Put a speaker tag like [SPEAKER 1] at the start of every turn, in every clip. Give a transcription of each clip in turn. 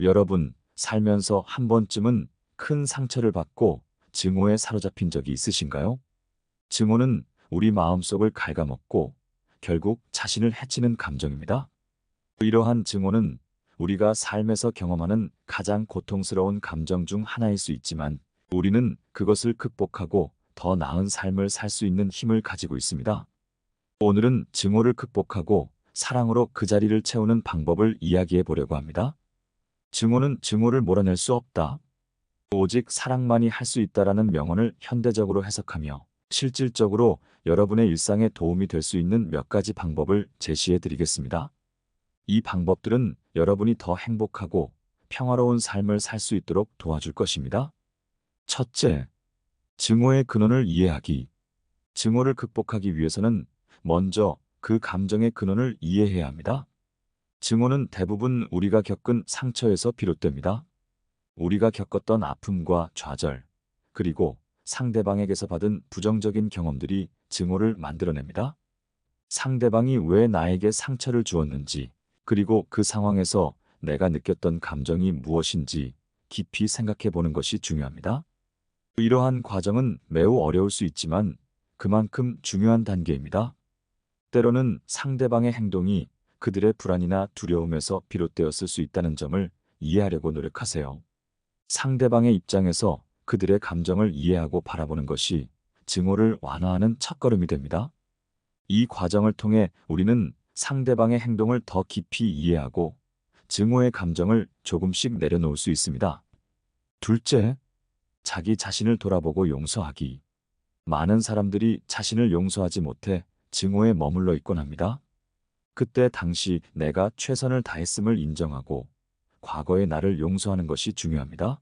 [SPEAKER 1] 여러분, 살면서 한 번쯤은 큰 상처를 받고 증오에 사로잡힌 적이 있으신가요? 증오는 우리 마음속을 갉아먹고 결국 자신을 해치는 감정입니다. 이러한 증오는 우리가 삶에서 경험하는 가장 고통스러운 감정 중 하나일 수 있지만 우리는 그것을 극복하고 더 나은 삶을 살 수 있는 힘을 가지고 있습니다. 오늘은 증오를 극복하고 사랑으로 그 자리를 채우는 방법을 이야기해 보려고 합니다. 증오는 증오를 몰아낼 수 없다. 오직 사랑만이 할 수 있다라는 명언을 현대적으로 해석하며 실질적으로 여러분의 일상에 도움이 될 수 있는 몇 가지 방법을 제시해 드리겠습니다. 이 방법들은 여러분이 더 행복하고 평화로운 삶을 살 수 있도록 도와줄 것입니다. 첫째, 증오의 근원을 이해하기. 증오를 극복하기 위해서는 먼저 그 감정의 근원을 이해해야 합니다. 증오는 대부분 우리가 겪은 상처에서 비롯됩니다. 우리가 겪었던 아픔과 좌절, 그리고 상대방에게서 받은 부정적인 경험들이 증오를 만들어냅니다. 상대방이 왜 나에게 상처를 주었는지, 그리고 그 상황에서 내가 느꼈던 감정이 무엇인지 깊이 생각해 보는 것이 중요합니다. 이러한 과정은 매우 어려울 수 있지만 그만큼 중요한 단계입니다. 때로는 상대방의 행동이 그들의 불안이나 두려움에서 비롯되었을 수 있다는 점을 이해하려고 노력하세요. 상대방의 입장에서 그들의 감정을 이해하고 바라보는 것이 증오를 완화하는 첫걸음이 됩니다. 이 과정을 통해 우리는 상대방의 행동을 더 깊이 이해하고 증오의 감정을 조금씩 내려놓을 수 있습니다. 둘째, 자기 자신을 돌아보고 용서하기. 많은 사람들이 자신을 용서하지 못해 증오에 머물러 있곤 합니다. 그때 당시 내가 최선을 다했음을 인정하고 과거의 나를 용서하는 것이 중요합니다.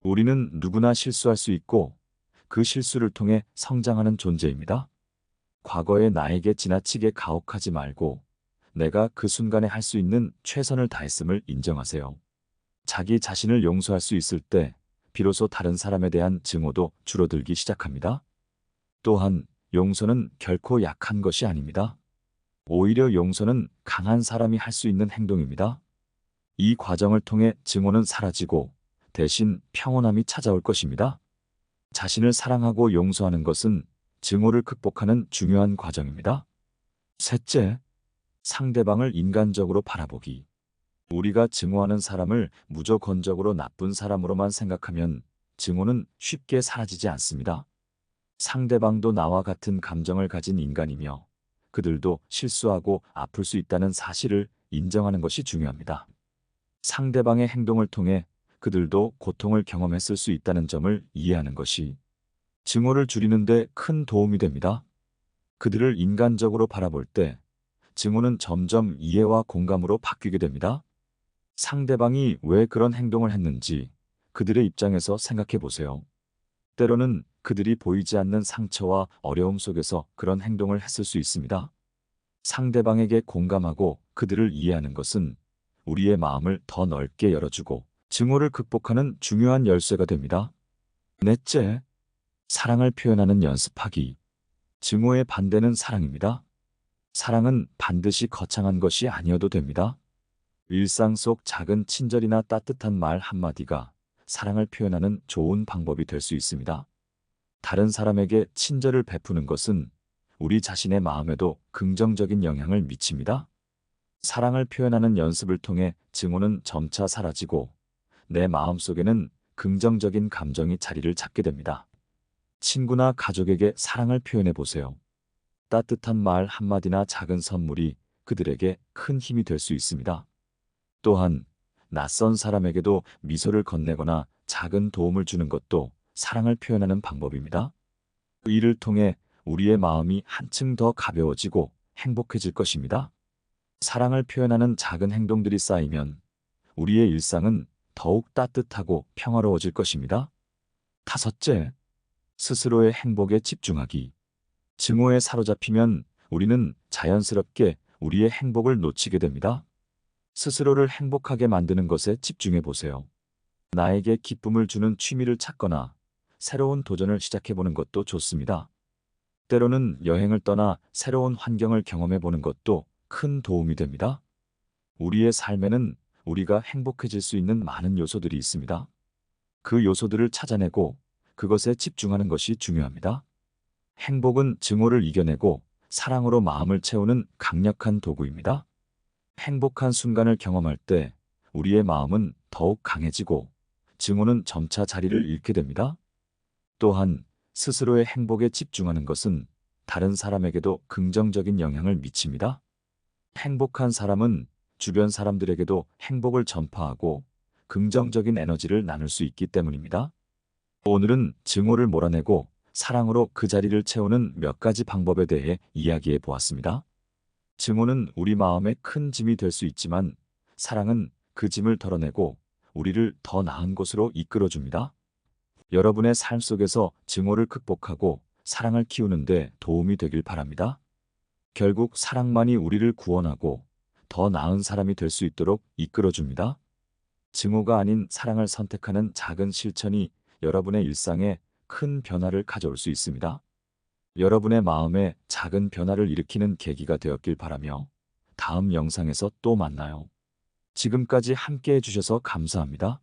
[SPEAKER 1] 우리는 누구나 실수할 수 있고 그 실수를 통해 성장하는 존재입니다. 과거의 나에게 지나치게 가혹하지 말고 내가 그 순간에 할 수 있는 최선을 다했음을 인정하세요. 자기 자신을 용서할 수 있을 때 비로소 다른 사람에 대한 증오도 줄어들기 시작합니다. 또한 용서는 결코 약한 것이 아닙니다. 오히려 용서는 강한 사람이 할 수 있는 행동입니다. 이 과정을 통해 증오는 사라지고 대신 평온함이 찾아올 것입니다. 자신을 사랑하고 용서하는 것은 증오를 극복하는 중요한 과정입니다. 셋째, 상대방을 인간적으로 바라보기. 우리가 증오하는 사람을 무조건적으로 나쁜 사람으로만 생각하면 증오는 쉽게 사라지지 않습니다. 상대방도 나와 같은 감정을 가진 인간이며 그들도 실수하고 아플 수 있다는 사실을 인정하는 것이 중요합니다. 상대방의 행동을 통해 그들도 고통을 경험했을 수 있다는 점을 이해하는 것이 증오를 줄이는 데 큰 도움이 됩니다. 그들을 인간적으로 바라볼 때 증오는 점점 이해와 공감으로 바뀌게 됩니다. 상대방이 왜 그런 행동을 했는지 그들의 입장에서 생각해 보세요. 때로는 그들이 보이지 않는 상처와 어려움 속에서 그런 행동을 했을 수 있습니다. 상대방에게 공감하고 그들을 이해하는 것은 우리의 마음을 더 넓게 열어주고 증오를 극복하는 중요한 열쇠가 됩니다. 넷째, 사랑을 표현하는 연습하기. 증오의 반대는 사랑입니다. 사랑은 반드시 거창한 것이 아니어도 됩니다. 일상 속 작은 친절이나 따뜻한 말 한마디가 사랑을 표현하는 좋은 방법이 될 수 있습니다. 다른 사람에게 친절을 베푸는 것은 우리 자신의 마음에도 긍정적인 영향을 미칩니다. 사랑을 표현하는 연습을 통해 증오는 점차 사라지고 내 마음 속에는 긍정적인 감정이 자리를 잡게 됩니다. 친구나 가족에게 사랑을 표현해 보세요. 따뜻한 말 한마디나 작은 선물이 그들에게 큰 힘이 될 수 있습니다. 또한 낯선 사람에게도 미소를 건네거나 작은 도움을 주는 것도 사랑을 표현하는 방법입니다. 이를 통해 우리의 마음이 한층 더 가벼워지고 행복해질 것입니다. 사랑을 표현하는 작은 행동들이 쌓이면 우리의 일상은 더욱 따뜻하고 평화로워질 것입니다. 다섯째, 스스로의 행복에 집중하기. 증오에 사로잡히면 우리는 자연스럽게 우리의 행복을 놓치게 됩니다. 스스로를 행복하게 만드는 것에 집중해 보세요. 나에게 기쁨을 주는 취미를 찾거나 새로운 도전을 시작해 보는 것도 좋습니다. 때로는 여행을 떠나 새로운 환경을 경험해 보는 것도 큰 도움이 됩니다. 우리의 삶에는 우리가 행복해질 수 있는 많은 요소들이 있습니다. 그 요소들을 찾아내고 그것에 집중하는 것이 중요합니다. 행복은 증오를 이겨내고 사랑으로 마음을 채우는 강력한 도구입니다. 행복한 순간을 경험할 때 우리의 마음은 더욱 강해지고 증오는 점차 자리를 잃게 됩니다. 또한 스스로의 행복에 집중하는 것은 다른 사람에게도 긍정적인 영향을 미칩니다. 행복한 사람은 주변 사람들에게도 행복을 전파하고 긍정적인 에너지를 나눌 수 있기 때문입니다. 오늘은 증오를 몰아내고 사랑으로 그 자리를 채우는 몇 가지 방법에 대해 이야기해 보았습니다. 증오는 우리 마음에 큰 짐이 될 수 있지만 사랑은 그 짐을 덜어내고 우리를 더 나은 곳으로 이끌어 줍니다. 여러분의 삶 속에서 증오를 극복하고 사랑을 키우는데 도움이 되길 바랍니다. 결국 사랑만이 우리를 구원하고 더 나은 사람이 될 수 있도록 이끌어 줍니다. 증오가 아닌 사랑을 선택하는 작은 실천이 여러분의 일상에 큰 변화를 가져올 수 있습니다. 여러분의 마음에 작은 변화를 일으키는 계기가 되었길 바라며 다음 영상에서 또 만나요. 지금까지 함께 해주셔서 감사합니다.